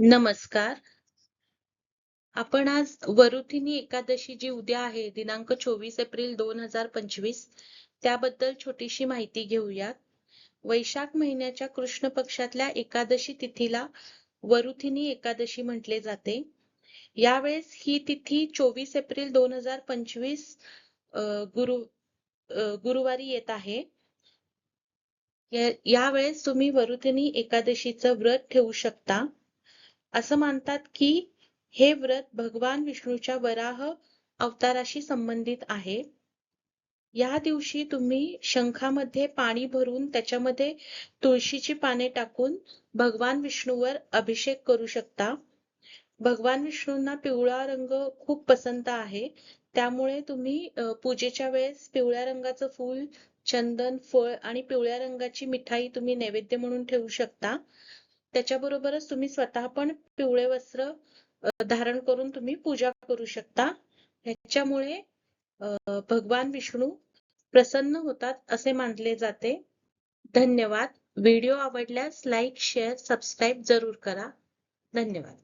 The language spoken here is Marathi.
नमस्कार. आपण आज वरुथिनी एकादशी जी उद्या आहे दिनांक चोवीस एप्रिल दोन हजार पंचवीस त्याबद्दल छोटीशी माहिती घेऊयात. वैशाख महिन्याच्या कृष्ण पक्षातल्या एकादशी तिथीला वरुथिनी एकादशी म्हटले जाते. यावेळेस ही तिथी चोवीस एप्रिल दोन हजार पंचवीस गुरु गुरुवारी येत आहे. यावेळेस तुम्ही वरुथिनी एकादशीचं व्रत ठेवू शकता. असं मानतात की हे व्रत भगवान विष्णूच्या वराह अवताराशी संबंधित आहे. या दिवशी तुम्ही शंखामध्ये पाणी भरून त्याच्यामध्ये तुळशीची पाने टाकून भगवान विष्णूवर अभिषेक करू शकता. भगवान विष्णूंना पिवळा रंग खूप पसंत आहे. त्यामुळे तुम्ही पूजेच्या वेळेस पिवळ्या रंगाचं फूल चंदन फळ आणि पिवळ्या रंगाची मिठाई तुम्ही नैवेद्य म्हणून ठेवू शकता. त्याच्याबरोबरच तुम्ही स्वतः पण पिवळे वस्त्र धारण करून तुम्ही पूजा करू शकता. ह्याच्यामुळे भगवान विष्णू प्रसन्न होतात असे मानले जाते. धन्यवाद. व्हिडिओ आवडल्यास लाईक शेअर सबस्क्राईब जरूर करा. धन्यवाद.